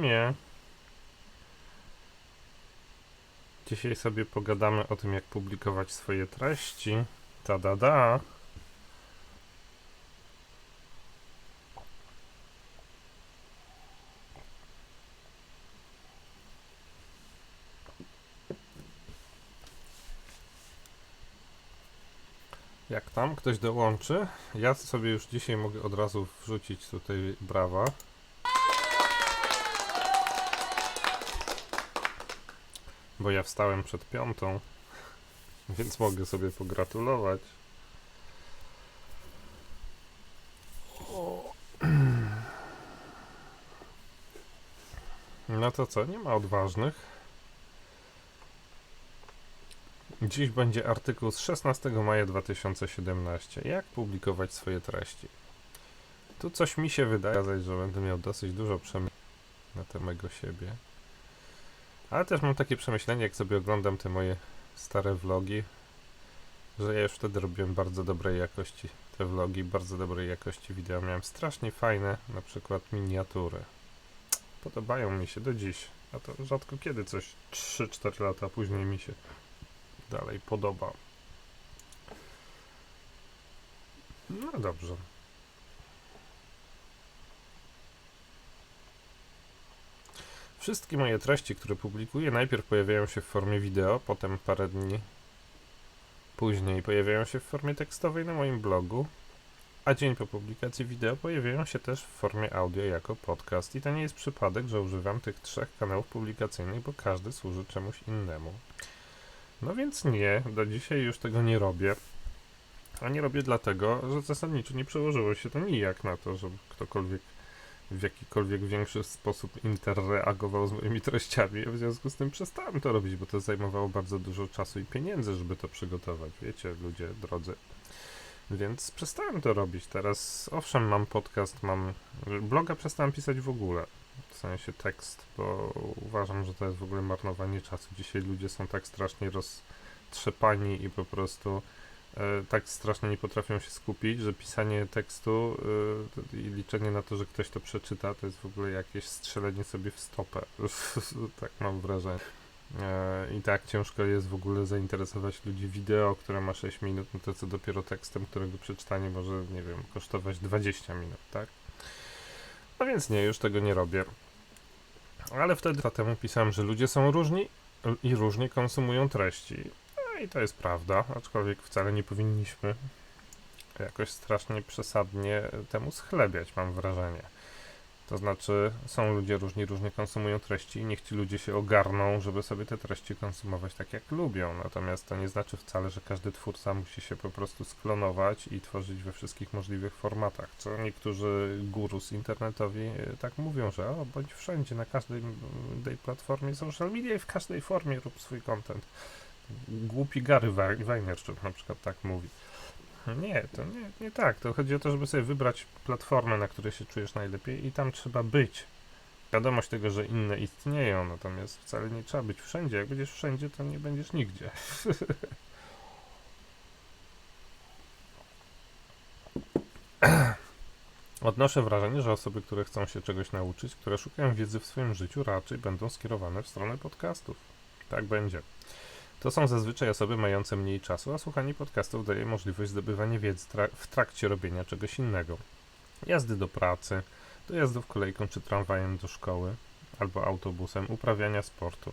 streamie. Dzisiaj sobie pogadamy o tym, jak publikować swoje treści. Ta da da. Jak tam? Ktoś dołączy? Ja sobie już dzisiaj mogę od razu wrzucić tutaj brawa. Bo ja wstałem przed piątą, więc mogę sobie pogratulować. No to co, nie ma odważnych. Dziś będzie artykuł z 16 maja 2017. Jak publikować swoje treści? Tu coś mi się wydaje, że będę miał dosyć dużo przemyśleń na temego siebie. Ale też mam takie przemyślenie, jak sobie oglądam te moje stare vlogi, że ja już wtedy robiłem bardzo dobrej jakości te vlogi, bardzo dobrej jakości wideo. Miałem strasznie fajne, na przykład miniatury. Podobają mi się do dziś. A to rzadko kiedy coś 3-4 lata później mi się dalej podoba. No dobrze. Wszystkie moje treści, które publikuję, najpierw pojawiają się w formie wideo, potem parę dni później pojawiają się w formie tekstowej na moim blogu, a dzień po publikacji wideo pojawiają się też w formie audio jako podcast. I to nie jest przypadek, że używam tych trzech kanałów publikacyjnych, bo każdy służy czemuś innemu. No więc nie, do dzisiaj już tego nie robię. A nie robię dlatego, że zasadniczo nie przełożyło się to nijak na to, żeby ktokolwiek w jakikolwiek większy sposób interreagował z moimi treściami. W związku z tym przestałem to robić, bo to zajmowało bardzo dużo czasu i pieniędzy, żeby to przygotować. Wiecie, ludzie drodzy. Więc przestałem to robić. Teraz, owszem, mam podcast, mam. Bloga przestałem pisać w ogóle. W sensie tekst, bo uważam, że to jest w ogóle marnowanie czasu. Dzisiaj ludzie są tak strasznie roztrzepani i po prostu tak strasznie nie potrafią się skupić, że pisanie tekstu e, i liczenie na to, że ktoś to przeczyta, to jest w ogóle jakieś strzelenie sobie w stopę. tak mam wrażenie. E, I tak ciężko jest w ogóle zainteresować ludzi wideo, które ma 6 minut, no to co dopiero tekstem, którego przeczytanie może, nie wiem, kosztować 20 minut, tak? No więc nie, już tego nie robię. Ale wtedy temu pisałem, że ludzie są różni i różnie konsumują treści. I to jest prawda, aczkolwiek wcale nie powinniśmy jakoś strasznie przesadnie temu schlebiać, mam wrażenie. To znaczy, są ludzie różni, różnie konsumują treści i niech ci ludzie się ogarną, żeby sobie te treści konsumować tak jak lubią. Natomiast to nie znaczy wcale, że każdy twórca musi się po prostu sklonować i tworzyć we wszystkich możliwych formatach. Co niektórzy gurus internetowi e, tak mówią, że o, bądź wszędzie, na każdej tej platformie social media i w każdej formie rób swój content. Głupi Gary Vaynerchuk na przykład tak mówi. Nie, to nie, nie tak. To chodzi o to, żeby sobie wybrać platformę, na której się czujesz najlepiej i tam trzeba być. Wiadomość tego, że inne istnieją, natomiast wcale nie trzeba być wszędzie. Jak będziesz wszędzie, to nie będziesz nigdzie. Odnoszę wrażenie, że osoby, które chcą się czegoś nauczyć, które szukają wiedzy w swoim życiu, raczej będą skierowane w stronę podcastów. Tak będzie. To są zazwyczaj osoby mające mniej czasu, a słuchanie podcastów daje możliwość zdobywania wiedzy tra- w trakcie robienia czegoś innego. Jazdy do pracy, dojazdów kolejką czy tramwajem do szkoły albo autobusem, uprawiania sportu.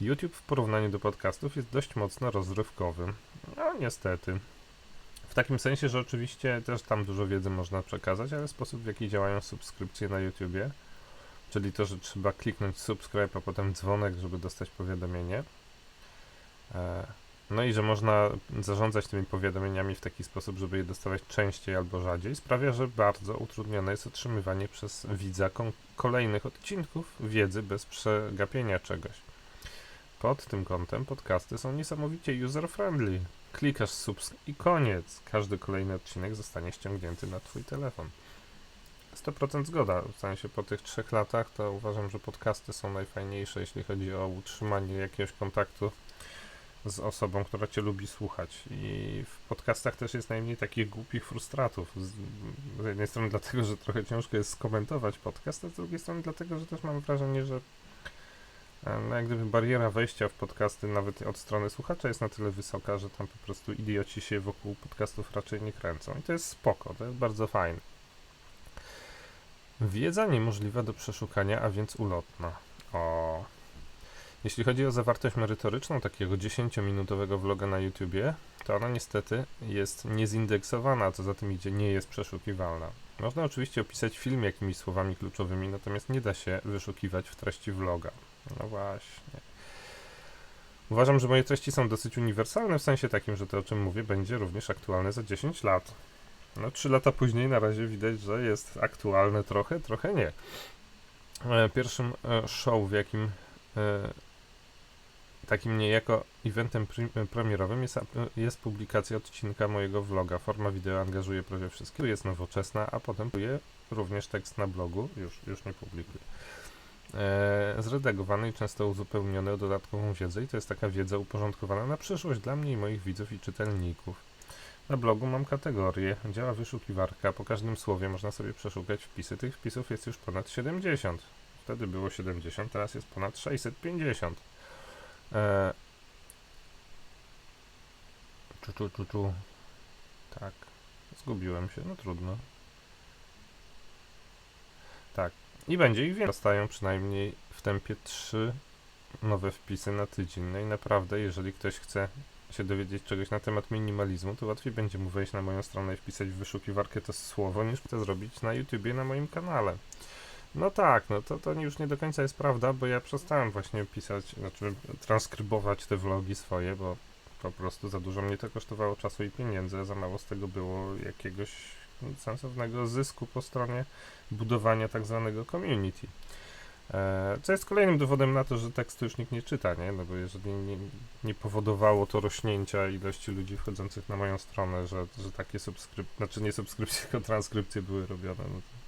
YouTube w porównaniu do podcastów jest dość mocno rozrywkowy. No niestety. W takim sensie, że oczywiście też tam dużo wiedzy można przekazać, ale sposób w jaki działają subskrypcje na YouTubie, czyli to, że trzeba kliknąć subscribe, a potem dzwonek, żeby dostać powiadomienie, No i że można zarządzać tymi powiadomieniami w taki sposób, żeby je dostawać częściej albo rzadziej, sprawia, że bardzo utrudnione jest otrzymywanie przez widza kolejnych odcinków wiedzy bez przegapienia czegoś. Pod tym kątem podcasty są niesamowicie user-friendly. Klikasz subs i koniec. Każdy kolejny odcinek zostanie ściągnięty na Twój telefon. 100% zgoda. W sensie po tych trzech latach to uważam, że podcasty są najfajniejsze, jeśli chodzi o utrzymanie jakiegoś kontaktu z osobą, która cię lubi słuchać. I w podcastach też jest najmniej takich głupich frustratów. Z, jednej strony dlatego, że trochę ciężko jest skomentować podcast, a z drugiej strony dlatego, że też mam wrażenie, że no jak gdyby bariera wejścia w podcasty nawet od strony słuchacza jest na tyle wysoka, że tam po prostu idioci się wokół podcastów raczej nie kręcą. I to jest spoko, to jest bardzo fajne. Wiedza niemożliwa do przeszukania, a więc ulotna. O. Jeśli chodzi o zawartość merytoryczną takiego 10-minutowego vloga na YouTubie, to ona niestety jest niezindeksowana, a co za tym idzie, nie jest przeszukiwalna. Można oczywiście opisać film jakimiś słowami kluczowymi, natomiast nie da się wyszukiwać w treści vloga. No właśnie. Uważam, że moje treści są dosyć uniwersalne, w sensie takim, że to o czym mówię będzie również aktualne za 10 lat. No, 3 lata później na razie widać, że jest aktualne trochę, trochę nie. E, Pierwszym e, show, w jakim e, takim niejako eventem premierowym jest, jest publikacja odcinka mojego vloga. Forma wideo angażuje prawie wszystkie. Jest nowoczesna, a potem również tekst na blogu, już, już nie publikuję. E, zredagowany i często uzupełniony o dodatkową wiedzę i to jest taka wiedza uporządkowana na przyszłość dla mnie i moich widzów i czytelników. Na blogu mam kategorię, działa wyszukiwarka, po każdym słowie można sobie przeszukać wpisy. Tych wpisów jest już ponad 70. Wtedy było 70, teraz jest ponad 650. E... Czu, czu, czu, czu. Tak. Zgubiłem się, no trudno. Tak. I będzie ich więcej. Dostają przynajmniej w tempie 3 nowe wpisy na tydzień. No i naprawdę, jeżeli ktoś chce się dowiedzieć czegoś na temat minimalizmu, to łatwiej będzie mu wejść na moją stronę i wpisać w wyszukiwarkę to słowo, niż to zrobić na YouTubie na moim kanale. No tak, no to, to już nie do końca jest prawda, bo ja przestałem właśnie pisać, znaczy transkrybować te vlogi swoje, bo po prostu za dużo mnie to kosztowało czasu i pieniędzy, a za mało z tego było jakiegoś sensownego zysku po stronie budowania tak zwanego community. E, Co jest kolejnym dowodem na to, że tekstu już nikt nie czyta, nie? No bo jeżeli nie, nie powodowało to rośnięcia ilości ludzi wchodzących na moją stronę, że, że takie subskrypcje, znaczy nie subskrypcje, tylko transkrypcje były robione, no to,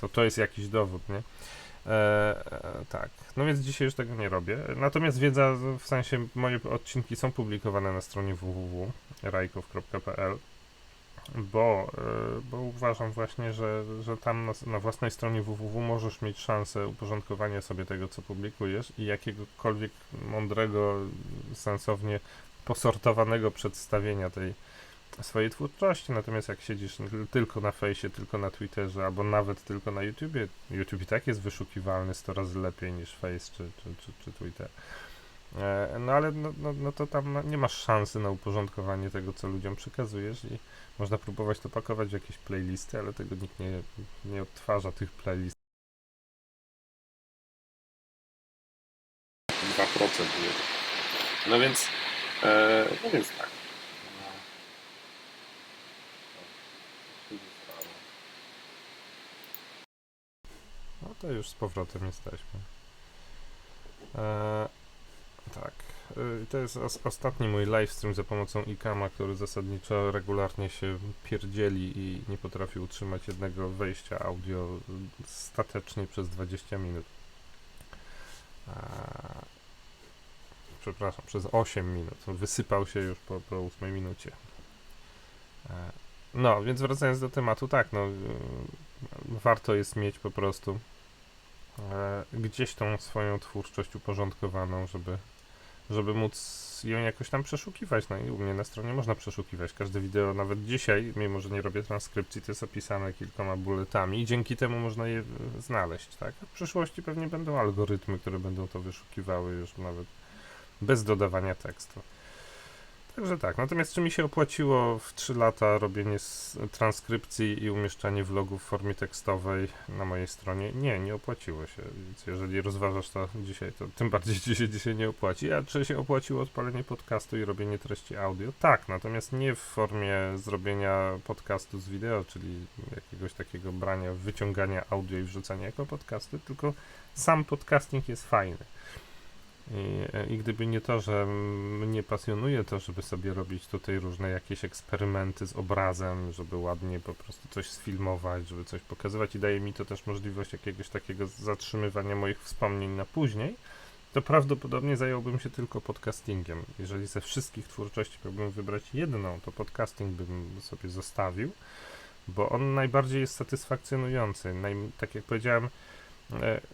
to to jest jakiś dowód, nie? E, e, tak, no więc dzisiaj już tego nie robię. Natomiast wiedza, w sensie moje odcinki są publikowane na stronie www.rajkow.pl bo, e, bo uważam właśnie, że, że tam na, na własnej stronie www możesz mieć szansę uporządkowania sobie tego, co publikujesz i jakiegokolwiek mądrego, sensownie posortowanego przedstawienia tej swojej twórczości. Natomiast jak siedzisz tylko na fejsie, tylko na Twitterze, albo nawet tylko na YouTubie, YouTube i tak jest wyszukiwalny 100 razy lepiej niż Face czy, czy, czy, czy Twitter. E, No ale no, no, no to tam nie masz szansy na uporządkowanie tego, co ludziom przekazujesz i można próbować to pakować w jakieś playlisty, ale tego nikt nie, nie odtwarza tych playlist. 2% nie. No więc, e, no więc tak. No to już z powrotem jesteśmy. E, tak. Y, To jest os- ostatni mój livestream za pomocą ikama, który zasadniczo regularnie się pierdzieli i nie potrafi utrzymać jednego wejścia audio statecznie przez 20 minut. A, przepraszam, przez 8 minut. Wysypał się już po, po 8 minucie. E, No, więc wracając do tematu, tak, no, warto jest mieć po prostu e, gdzieś tą swoją twórczość uporządkowaną, żeby żeby móc ją jakoś tam przeszukiwać. No i u mnie na stronie można przeszukiwać. Każde wideo, nawet dzisiaj, mimo że nie robię transkrypcji, to jest opisane kilkoma bulletami i dzięki temu można je e, znaleźć, tak? W przyszłości pewnie będą algorytmy, które będą to wyszukiwały już nawet bez dodawania tekstu. Także tak, natomiast czy mi się opłaciło w 3 lata robienie transkrypcji i umieszczanie vlogów w formie tekstowej na mojej stronie? Nie, nie opłaciło się. Więc jeżeli rozważasz to dzisiaj, to tym bardziej ci się dzisiaj nie opłaci. A czy się opłaciło odpalenie podcastu i robienie treści audio? Tak, natomiast nie w formie zrobienia podcastu z wideo, czyli jakiegoś takiego brania, wyciągania audio i wrzucania jako podcasty, tylko sam podcasting jest fajny. I, I gdyby nie to, że mnie pasjonuje to, żeby sobie robić tutaj różne jakieś eksperymenty z obrazem, żeby ładnie po prostu coś sfilmować, żeby coś pokazywać i daje mi to też możliwość jakiegoś takiego zatrzymywania moich wspomnień na później, to prawdopodobnie zająłbym się tylko podcastingiem. Jeżeli ze wszystkich twórczości miałbym wybrać jedną, to podcasting bym sobie zostawił, bo on najbardziej jest satysfakcjonujący. Naj, tak jak powiedziałem,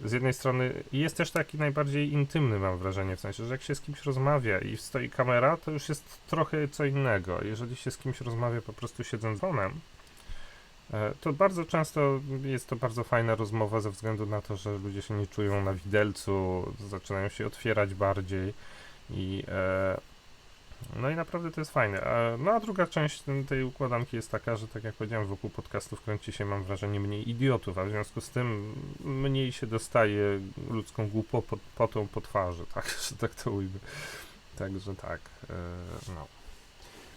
z jednej strony jest też taki najbardziej intymny, mam wrażenie, w sensie, że jak się z kimś rozmawia i stoi kamera, to już jest trochę co innego. Jeżeli się z kimś rozmawia po prostu siedząc dzwonem, e, to bardzo często jest to bardzo fajna rozmowa ze względu na to, że ludzie się nie czują na widelcu, zaczynają się otwierać bardziej i e, no i naprawdę to jest fajne. No a druga część tej układanki jest taka, że tak jak powiedziałem, wokół podcastów kręci się, mam wrażenie, mniej idiotów, a w związku z tym mniej się dostaje ludzką głupotą po twarzy, tak, że tak to ujmę. Także tak, e, no.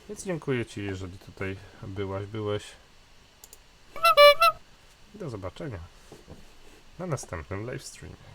Więc dziękuję Ci, jeżeli tutaj byłaś, byłeś. Do zobaczenia na następnym livestreamie.